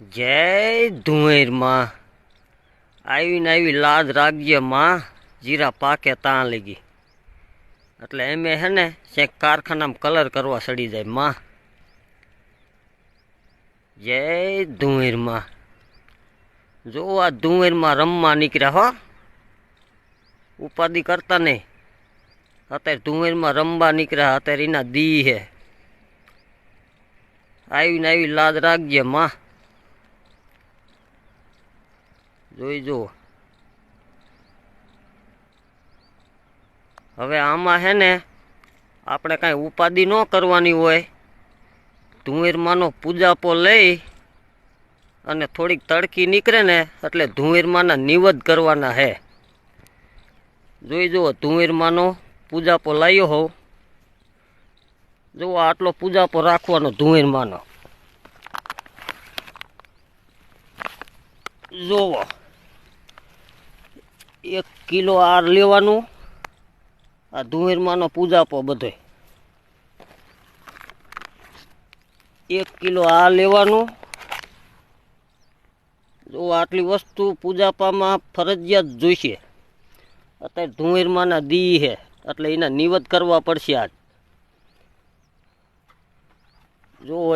જય ધુંવેરમાં આવીને આવી લાજ રાખજે માં, જીરા પાકે ત્યાં લગી એટલે એમે હે ને ક્યાંક કારખાનામાં કલર કરવા સડી જાય માં. જય ધુંવેરમાં જો આ ધુંવેરમાં રમવા નીકળ્યા હો. ઉપાધિ કરતા નહીં. અત્યારે ધુંવેરમાં રમવા નીકળ્યા, અત્યારે એના દી હે. આવીને આવી લાજ રાખજે માં. જોઈ જુઓ. હવે આમાં હે ને, આપણે કાંઈ ઉપાધિ ન કરવાની હોય. ધુંવેરમાંનો પૂજાપો લઈ અને થોડીક તડકી નીકળે ને, એટલે ધુંવેરમાંના નિવદ કરવાના હે. જોઈ જુઓ ધુંવેરમાંનો પૂજાપો લાવ્યો હોવ જુઓ, આટલો પૂજાપો રાખવાનો ધુંવેરમાંનો જોવો એક કિલો આર લેવાનું. આ ધુંવેરમાંનો પૂજાપો બધો. એક કિલો આ લેવાનું. જો આટલી વસ્તુ પૂજાપામાં ફરજિયાત જોઈશે. અત્યારે ધુંવેરમાંના દી છે, એટલે એના નિવત કરવા પડશે આજ. જો